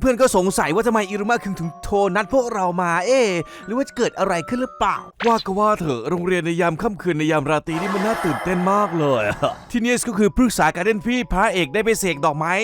เพื่อนๆก็สงสัยว่าทำไมอิรุมะคึงถึงโทรนัดพวกเรามาเอ๊ะหรือว่าจะเกิดอะไรขึ้นหรือเปล่า ว่าก็ว่าเถอะโรงเรียนในยามค่ำคืนในยามราตรีนี่มันน่าตื่นเต้นมากเลยอะที่นี่ก็คือปรึกษาการเล่นพี่พระเอกได้ไปเสกดอกไม้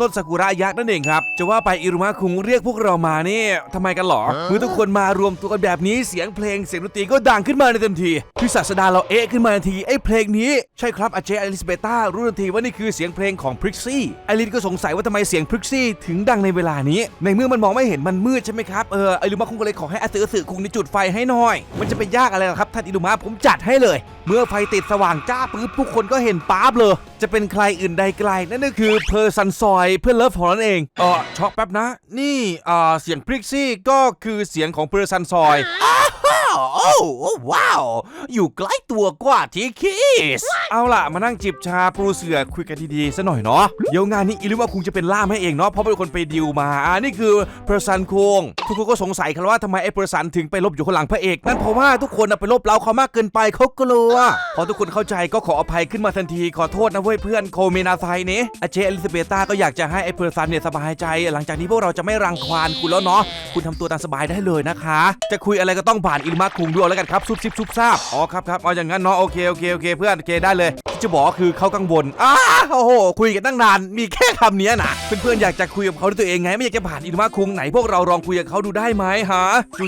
ต้นซากุระยักษ์นั่นเองครับ จะว่าไปอิรุมะคุงเรียกพวกเรามานี่ทำไมกันหรอเมื่อทุกคนมารวมตัวกันแบบนี้เสียงเพลงเสียงดนตรีก็ดังขึ้นมาในทันทีพี่ศาสดาเราเอะขึ้นมาทันทีไอ้เพลงนี้ใช่ครับอาเจอลิสเบต้ารู้ทันทีว่านี่คือเสียงเพลงของพริกซี่ไอรินก็สงสัยว่าทำไมเสียงพริกซี่ถึงดังในเวลานี้ ในเมื่อมันมองไม่เห็นมันมืดใช่ไหมครับเออไอริมะคุงก็เลยขอให้อาเซอสึคุงนี่จุดไฟให้หน่อย มันจะไปยากอะไรหรอครับท่านอิรุมะผมจัดให้เลยเมื่อไฟติดสว่างจ้าปุ๊บทุกคนก็เห็นป๊าบเลย จะเป็นใครอื่นใดไกล นั่นก็คือเพอร์ซันซอยเพื่อนเลิฟของนั่นเองเออช็อกแป๊บนะ นี่อ่าเสียงพริกซี่ก็คือเสียงของเพอร์ซันซอย โอ้ว้าว อยู่ใกล้ตัวกว่าที่คิส เอาล่ะ มานั่งจิบชาปูเสือคุยกันดีๆซะหน่อยเนาะเดี๋ยวงานนี้อิลุว่าคงจะเป็นล่ามให้เองเนาะเพราะเป็นคนไปดิวมาอ่านี่คือเพอร์ซันคงทุกคนก็สงสัยกันว่าทำไมไอ้เพอร์ซันถึงไปลบอยู่ข้างหลังพระเอกนั่นเพราะว่าทุกคนน่ะไปลบเราเขามากเกินไปเขากลัวพอทุกคนเข้าใจก็ขออภัยขึ้นมาทันทีขอโทษนะเว้ยเพื่อนโคเมนาไซเนะอาเจอลิซาเบต้าก็อยากจะให้ไอ้เพอร์ซันเนี่ยสบายใจ หลังจากนี้พวกเราจะไม่รังควานคุณแล้วเนาะคุณทำตัวตามสบายได้เลยนะคะ จะคุยอะไรก็ต้องผ่านอิลมาคุงด้วยแล้วกันครับซุบซิบซุบซาบอ๋อครับครับเอาอย่างนั้นเนาะโอเคโอเคโอเคเพื่อนโอเคได้เลยที่จะบอกคือเขากังวลอ้าโอ้โหคุยกันตั้งนานมีแค่คำนี้นะเพื่อนๆอยากจะคุยกับเขาด้วยตัวเองไงไม่อยากจะผ่านอิลมาคุงไหนพวกเราลองคุยกับเขาดูได้ไหมฮะ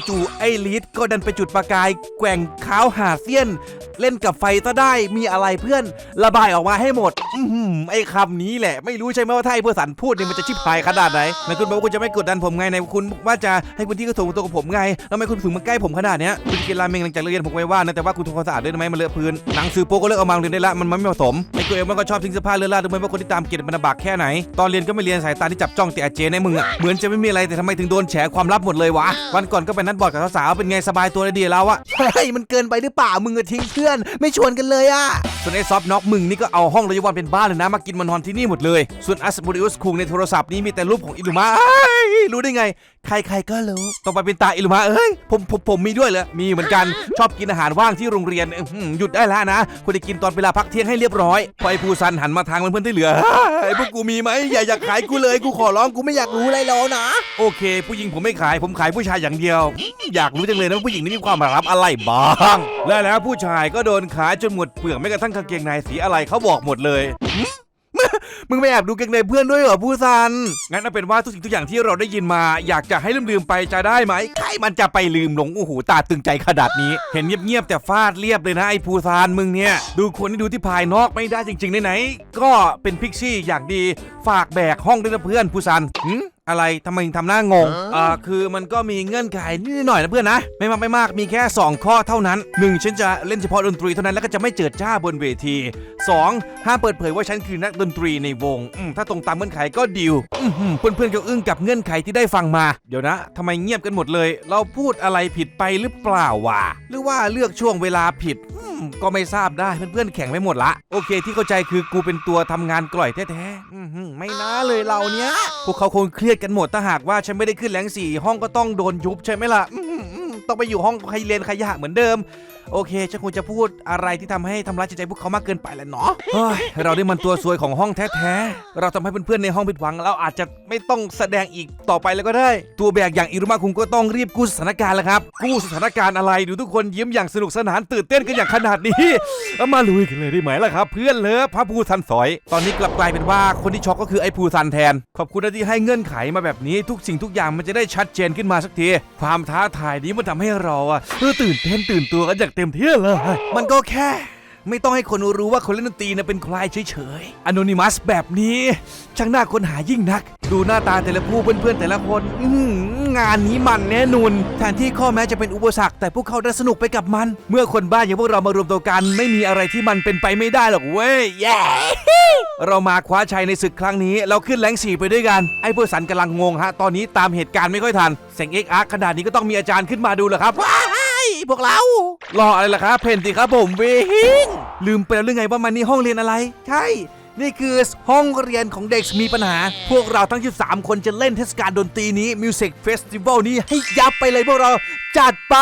จู่ๆไอ้ลิสก็ดันไปจุดประกายแกว่งขาวหาเซียน เล่นกับไฟซะได้มีอะไรเพื่อนระบายออกมาให้หมด อือหือไอ้คำนี้แหละ ไม่รู้ใช่ไหมว่าถ้าไอ้เพื่อสันพูดเนี่ยมันจะชิบหายขนาดไหนในคุณบอกว่าคุณจะไม่กดดันผมไงในคุณว่าจะให้คุณที่กระถูกตัวกับผมไงแล้วทำไมคุณถึงมาใกล้ผมขนาดเนี้ยคุณกินราเมงหลังจากเลิกเรียนผมไม่ว่านะแต่ว่าคุณทำความสะอาดด้วยไหมมันเลอะพื้นหนังสือโป๊ก็เลิกเอามาเรียนได้ละมันไม่เหมาะสมไอ้ตัวเองมันก็ชอบทิ้งเสื้อผ้าเลือะลาดดูไหมว่าคนที่ตามเกียรติมันลำบากแค่ไหน ตอนเรียนก็ไม่เรียนสายตาที่จับจ้องแต่อาเจในมึงอะเหมือนจะไม่มีอะไรแต่ทำไมถึงโดนแฉความลับหมดเลยวะวันก่อนก็ไปนัดบอดกับสาวๆเป็นไงสบายตัวเลยดีแล้วอะเฮ้ยมันเกินไปหรือเปล่ามึงอะทิ้งเพื่อนไม่ชวนกันเลยอะส่วนไอ้ซอฟน็อกมึงนี่ก็เอาห้องรยวันเป็นบ้านเลยนะมากินมานอนที่นี่หมดเลย ส่วนอัสบูริอุสคุงในโทรศัพท์นี้มีแต่รูปของอิลูมารู้ได้ไง ใครๆก็รู้ต่อไปเป็นตาอิลุมะเอ้ยผมผมผมมีด้วยเหรอมีเหมือนกันชอบกินอาหารว่างที่โรงเรียนอื้อหือหยุดได้แล้วนะควรจะกินตอนเวลาพักเที่ยงให้เรียบร้อยพอไอ้ภูซันหันมาทางเพื่อนๆที่เหลือไอ้พวกกูมีไหมอย่าอยากขายกูเลยกูขอร้องกูไม่อยากรู้อะไรแล้วนะ โอเค ผู้หญิงผมไม่ขายผมขายผู้ชายอย่างเดียวอืมอยากรู้จังเลยนะว่าผู้หญิงนี่มีความลับอะไรบ้างและแล้วผู้ชายก็โดนขายจนหมดเปลือกไม่กระทั่งกางเกงในสีอะไรเขาบอกหมดเลย มึงไม่แอบดูเกงในเพื่อนด้วยเหรอผู้ซัน งั้นเอาเป็นว่าทุกสิ่งทุกอย่างที่เราได้ยินมา อยากจะให้ลืมๆไปจะได้ไหมใครมันจะไปลืมหลงโอ้โหตาตึงใจขนาดนี้ เห็นเงียบๆแต่ฟาดเรียบเลยนะไอ้ผู้ซันมึงเนี่ย ดูคนที่ดูที่ภายนอกไม่ได้จริงๆไหนๆก็เป็นพิกซี่อย่างดีฝากแบกห้องด้วยนะเพื่อนผู้ซันหึ อะไรทำไมถึงทำหน้างงอ่าคือมันก็มีเงื่อนไขนิดหน่อยนะเพื่อนนะ ไม่มากไม่มากมีแค่ 2 ข้อเท่านั้น 1. ฉันจะเล่นเฉพาะดนตรีเท่านั้นแล้วก็จะไม่เจิดจ้าบนเวที 2. ห้ามเปิดเผยว่าฉันคือนักดนตรีในวงอืมถ้าตรงตามเงื่อนไขก็ดิวอื้อหือเพื่อนๆก็อึ้งกับเงื่อนไขที่ได้ฟังมา เดี๋ยวนะทำไมเงียบกันหมดเลย เราพูดอะไรผิดไปหรือเปล่าวะหรือว่าเลือกช่วงเวลาผิดอืมก็ไม่ทราบได้เพื่อนๆแข่งไปหมดละ โอเค ที่เข้าใจคือกูเป็นตัวทำงานกล่อยแท้ๆอื้อหือไม่น่าเลยเราเนี้ยพวกเขาคงเครียดกันหมดถ้าหากว่าฉันไม่ได้ขึ้นแรงสี่ห้องก็ต้องโดนยุบใช่ไหมล่ะต้องไปอยู่ห้องใครเรียนขยะเหมือนเดิม โอเคฉันคงจะพูดอะไรที่ทำให้ทำร้ายจิตใจพวกเขามากเกินไปแหล้วเนาะเฮ้ยเราได้มันตัวซวยของห้องแท้ๆ เราทำให้เพื่อนๆในห้องผิดหวังเราอาจจะไม่ต้องแสดงอีกต่อไปแล้วก็ได้ ตัวแบกอย่างอิรุมาคุงก็ต้องรีบกู้สถานการณ์แล้วครับ กู้สถานการณ์อะไรดูทุกคนยิ้มอย่างสนุกสนานตื่นเต้นกันอย่างขนาดนี้เอามาลุยกันเลยได้ไหมล่ะครับ เพื่อนเลิฟพระภูซันสอย ตอนนี้กลับกลายเป็นว่าคนที่ช็อกก็คือไอ้ภูซันแทน ขอบคุณที่ให้เงื่อนไขมาแบบนี้ทุกสิ่งทุกอย่างมันจะได้ชัดเจนขึ้นมาสักทีความท้าทายนี้มันทำให้เราอะตื่นเต้นตื่นตัวกันอย่างเต็มที่เลย มันก็แค่ ไม่ต้องให้คนรู้ว่าคนเล่นดนตรีนะเป็นใครเฉยๆอนอนิมัสแบบนี้ ช่างน่าค้นหายิ่งนัก ดูหน้าตาแต่ละผู้เพื่อนๆแต่ละคน อื้อหืองานนี้มันแน่นุนแทนที่ข้อแม้จะเป็นอุปสรรคแต่พวกเขาได้สนุกไปกับมัน เมื่อคนบ้าอย่างพวกเรามารวมตัวกัน ไม่มีอะไรที่มันเป็นไปไม่ได้หรอกเว้ยแย่ เรามาคว้าชัยในศึกครั้งนี้ เราขึ้นแรงสี่ไปด้วยกัน ไอ้เพื่อสันกำลังงงฮะ ตอนนี้ตามเหตุการณ์ไม่ค่อยทัน เสียงเอ็กอาร์ขนาดนี้ก็ต้องมีอาจารย์ขึ้นมาดูแหละครับ พวกเรา รออะไรล่ะครับเพนติครับผมเวหิงลืมไปแล้วหรือไงว่ามันนี่ห้องเรียนอะไร ใช่ นี่คือห้องเรียนของเด็กมีปัญหา พวกเราทั้ง 13 คนจะเล่นเทศกาลดนตรีนี้ Music Festival นี้ให้ยับไปเลยพวกเราจัดไป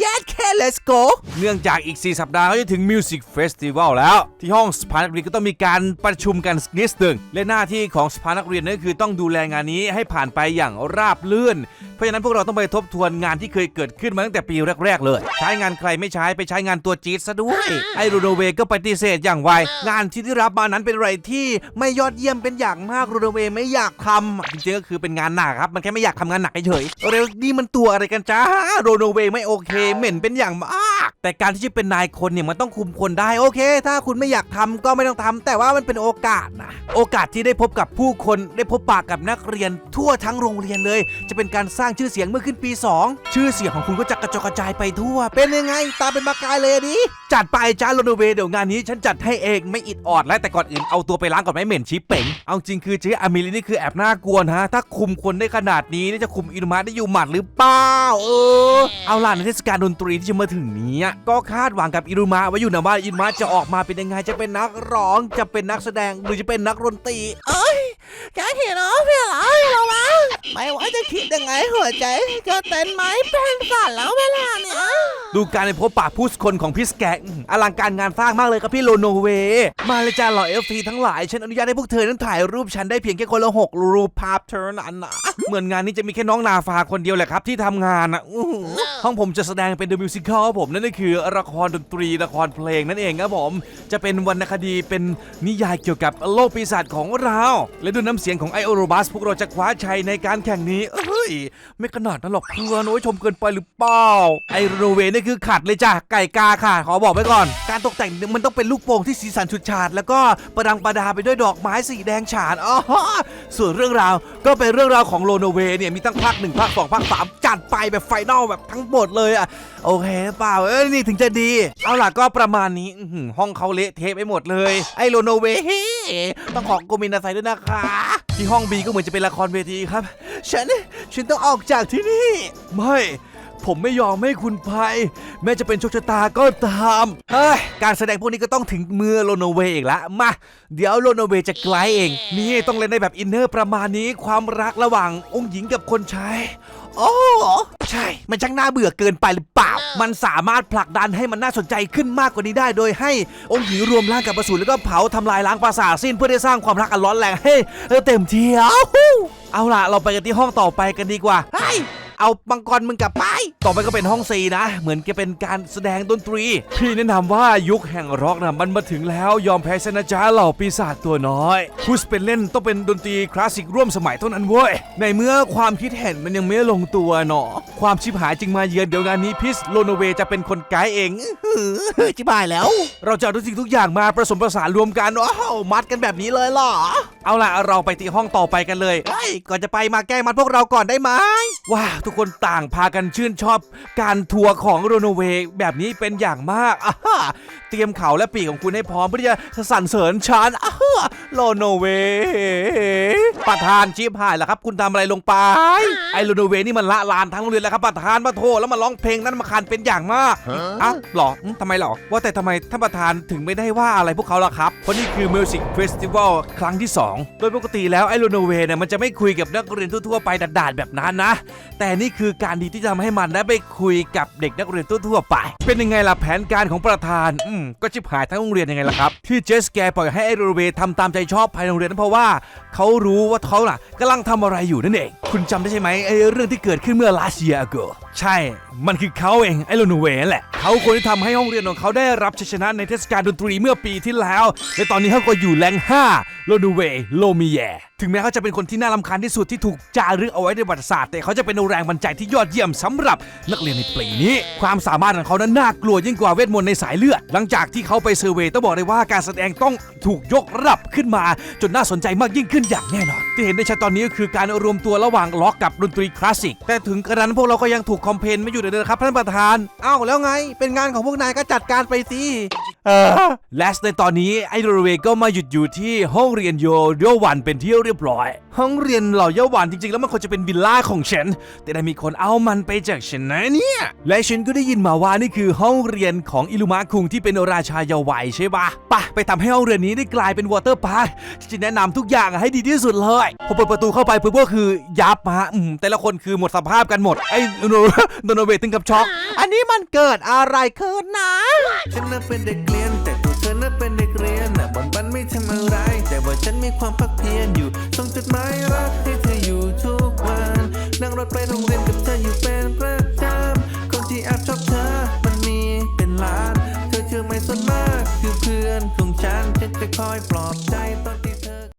แยดแค่ let's go เนื่องจากอีก 4 สัปดาห์ก็จะถึง Music Festival แล้ว ที่ห้องสภานักเรียนก็ต้องมีการประชุมกันนิดหนึ่งและหน้าที่ของสภานักเรียนนั่นก็คือต้องดูแลงานนี้ให้ผ่านไปอย่างราบรื่นเพราะฉะนั้นพวกเราต้องไปทบทวนงานที่เคยเกิดขึ้นมาตั้งแต่ปีแรก ๆ เลย ใช้งานใครไม่ใช้ไปใช้งานตัวจี๊ดซะด้วย ไอ้โรโนเวก็ปฏิเสธอย่างไว งานที่ได้รับมานั้นเป็นอะไรที่ไม่ยอดเยี่ยมเป็นอย่างมากโรโนเวไม่อยากทำจริงๆก็คือเป็นงานหนักครับ มันแค่ไม่อยากทำงานหนักเฉยๆเร็วนี่มันตัวอะไรกันจ้าโรโนเวไม่โอเคเหม็นเป็นอย่างมากแต่การที่จะเป็นนายคนเนี่ยมันต้องคุมคนได้โอเค ถ้าคุณไม่อยากทำก็ไม่ต้องทำแต่ว่ามันเป็นโอกาสนะโอกาสที่ได้พบกับผู้คนได้พบปากกับนักเรียนทั่วทั้งโรงเรียนเลย จะเป็นการสร้างชื่อเสียงเมื่อขึ้นปี 2 ชื่อเสียงของคุณก็จะกระจกระจายไปทั่ว เป็นยังไง ตาเป็นมากายเลยอะดิจัดไปจ้าโรโนเวเดี๋ยวงานนี้ฉันจัดให้เองไม่อิดออดและแต่ก่อนอื่นเอาตัวไปล้างก่อนไหมเหม็นชี้เป่งเอาจริงคือเจ๊อามิลีนี่คือแอบน่ากลัวนะฮะถ้าคุมคนได้ขนาดนี้จะคุมอินุมะได้อยู่หมัดหรือเปล่าเออเอาล่ะในเทศกาลดนตรีที่จะมาถึงนี้ก็คาดหวังกับอินุมะไว้อยู่นะว่าอินุมะจะออกมาเป็นยังไงจะเป็นนักร้องจะเป็นนักแสดงหรือจะเป็นนักดนตรีจะเห็นอ๋อเพื่อนเหรอระวังไม่ว่าจะคิดยังไงหัวใจ ก็เต้นไหมเป็นสั่นแล้ว ดูการในพบปะผู้คนของพี่สแกอลังการงานสร้างมากเลยครับพี่โลโนเว มาเลยจ้าเหล่อเอฟซีทั้งหลาย ฉันอนุญาตให้พวกเธอนั้นถ่ายรูปฉันได้เพียงแค่คนละหกรูปภาพเธอนั้นนะเหมือนงานนี้จะมีแค่น้องนาฟาคนเดียวแหละครับที่ทำงานนะอื้อหือห้องผมจะแสดงเป็น The Musical ครับผมนั่นก็คือละครดนตรีละครเพลงนั่นเองครับผม จะเป็นวรรณคดีเป็นนิยายเกี่ยวกับโลกปีศาจของเรา และด้วยน้ำเสียงของไอโอโรบัสพวกเราจะคว้าชัยในการแข่งนี้เอ้ย ไม่ขนาดนั้นหรอกเพื่อนโอ้ยชมเกินไปหรือเปล่าไอโรเวนี่คือขัดเลยจ้ะไก่กาค่ะ ขอบอกไว้ก่อน การตกแต่งมันต้องเป็นลูกโป่งที่สีสันชุดฉาด แล้วก็ประดังประดาไปด้วยดอกไม้สีแดงฉานอ๋อส่วนเรื่องราวก็เป็นเรื่องราวของโลโนเวเนี่ยมีตั้งภาคหนึ่งภาคสองภาคสามจัดไปแบบไฟนอลแบบทั้งหมดเลยอะโอเคเปล่าเอ้ยนี่ถึงจะดี เอาล่ะก็ประมาณนี้ห้องเขาเละเทะไปหมดเลย ไอโลโนเวต้องขอโกมินาไซด้วยนะคะที่ห้องบีก็เหมือนจะเป็นละครเวทีครับ ฉัน ฉันต้องออกจากที่นี่ ไม่ ผมไม่ยอมให้คุณภัยแม้จะเป็นโชคชะตาก็ตามเฮ้ยการแสดงพวกนี้ก็ต้องถึงมือโลโนเวอีกละมา เดี๋ยวโลโนเวจะไกลเอง นี่ต้องเล่นได้แบบอินเนอร์ประมาณนี้ความรักระหว่างองค์หญิงกับคนชายโอ้ใช่ มันช่างน่าเบื่อเกินไปหรือเปล่า มันสามารถผลักดันให้มันน่าสนใจขึ้นมากกว่านี้ได้ โดยให้องค์หญิงรวมร่างกับประสูรแล้วก็เผาทำลายล้างปราสาทสิ้นเพื่อได้สร้างความรักอันร้อนแรงให้เต็มที่เอาเอาล่ะ เราไปกันที่ห้องต่อไปกันดีกว่า เอามังกรมึงกลับไป ต่อไปก็เป็นห้องซีนะ เหมือนจะเป็นการแสดงดนตรีพี่แนะนำว่ายุคแห่งร็อกนะมันมาถึงแล้วยอมแพ้ชนะจ้าเหล่าปีศาจตัวน้อยพุสเป็นเล่นต้องเป็นดนตรีคลาสสิกร่วมสมัยเท่านั้นเว้ย ในเมื่อความคิดเห็นมันยังไม่ลงตัวเนาะความชิบหายจึงมาเยือนเดี๋ยวงานนี้พิสโลโนเวจะเป็นคนไกด์เองจิบายแล้ว เราจะเอาทุกสิ่งทุกอย่างมาผสมผสานรวมกันว้าวมัดกันแบบนี้เลยเหรอ เอาล่ะเราไปที่ห้องต่อไปกันเลยเฮ้ยก่อนจะไปมาแกล้งมัดพวกเราก่อนได้ไหมว้าวทุกคนต่างพากันชื่นชอบการทัวร์ของโรโนเวแบบนี้เป็นอย่างมากอ่าฮะเตรียมเขาและปีกของคุณให้พร้อมเพื่อที่จะสรรเสริญฉันอ่าฮะโลโนเวประธานชิบหายแล้วครับ คุณทำอะไรลงไป ไอโลโนเวนี่มันละลานทั้งโรงเรียนแล้วครับประธานมาโทษแล้วมาร้องเพลงนั้นมาคันเป็นอย่างมากอ้าวหรออืมทำไมหรอว่าแต่ทำไมท่านประธานถึงไม่ได้ว่าอะไรพวกเขาล่ะครับเพราะนี่คือ Music Festival ครั้งที่2โดยปกติแล้วไอโลโนเวเนี่ยมันจะไม่คุยกับนักเรียนทั่วๆไปด่าดๆแบบนั้นนะ แต่นี่คือการดีที่ทำให้มันได้ไปคุยกับเด็กนักเรียนทั่วๆไป เป็นยังไงล่ะแผนการของประธาน อืมก็ชิบหายทั้งโรงเรียนยังไงล่ะครับ ที่เจสแกปล่อยให้ไอโลโนเวทำตามใจชอบภายในโรงเรียนนั้นเพราะว่าเขารู้ว่าเขาน่ะกำลังทำอะไรอยู่นั่นเอง คุณจำได้ใช่ไหมไอเรื่องที่เกิดขึ้นเมื่อ last year ago ใช่ มันคือเขาเองไอโลโนเวนั่นแหละเขาคนที่ทำให้ห้องเรียนของเขาได้รับชัยชนะในเทศกาลดนตรีเมื่อปีที่แล้วและตอนนี้เขาก็อยู่แรง5 โลโนเวโลมิแยถึงแม้เขาจะเป็นคนที่น่ารำคาญที่สุดที่ถูกจารึกเอาไว้ในประวัติศาสตร์แต่เขาจะเป็นแรงบันดาลใจที่ยอดเยี่ยมสำหรับนักเรียนในปีนี้ ความสามารถของเขานั้นน่ากลัวยิ่งกว่าเวทมนต์ในสายเลือด หลังจากที่เขาไปเซอร์เวย์ต้องบอกเลยว่าการแสดงต้องถูกยกระดับขึ้นมา จนน่าสนใจมากยิ่งขึ้นอย่างแน่นอน ที่เห็นได้ชัดตอนนี้ก็คือการรวมตัวระหว่างล็อกกับดนตรีคลาสสิกแต่ถึงกระนั้นพวกเราก็ยังถูกคอมเพนไม่อยู่เลยนะครับท่านประธานอ้าวแล้วไง เป็นงานของพวกนายก็จัดการไปสิ และในตอนนี้ไอโดรเวก็มาหยุดอยู่ที่ห้องเรียนโยโดวันเป็นที่เรียบร้อย ห้องเรียนเหล่าเยาหวานจริงๆ แล้วมันควรจะเป็นวิลล่าของฉัน แต่ได้มีคนเอามันไปจากฉันนะเนี่ย และฉันก็ได้ยินมาว่านี่คือห้องเรียนของอิลุมะคุงที่เป็นราชาเยาว์วัยใช่ปะปะไปทำให้ห้องเรียนนี้ได้กลายเป็นวอเตอร์พาร์คจะแนะนำทุกอย่างให้ดีที่สุดเลยพอเปิดประตูเข้าไปปุ๊บก็คือยับมาอืมแต่ละคนคือหมดสภาพกันหมดไอ้โนโนโนเวทถึงกับช็อก อันนี้มันเกิดอะไรขึ้นนะฉันน่ะเป็นเด็กเรียนแต่ เธอน่ะเป็นเด็กเรียนน่ะบนบันไม่ทำอะไร แต่ว่าฉันมีความพักเพียรอยู่ส่งจดหมายรักให้เธออยู่ทุกวัน นั่งรถไปโรงเรียนกับเธออยู่เป็นประจำคนที่แอบชอบเธอมันมีเป็นล้าน เธอเชื่อไหมส่วนมากคือเพื่อนของฉันฉันจะคอยปลอบใจ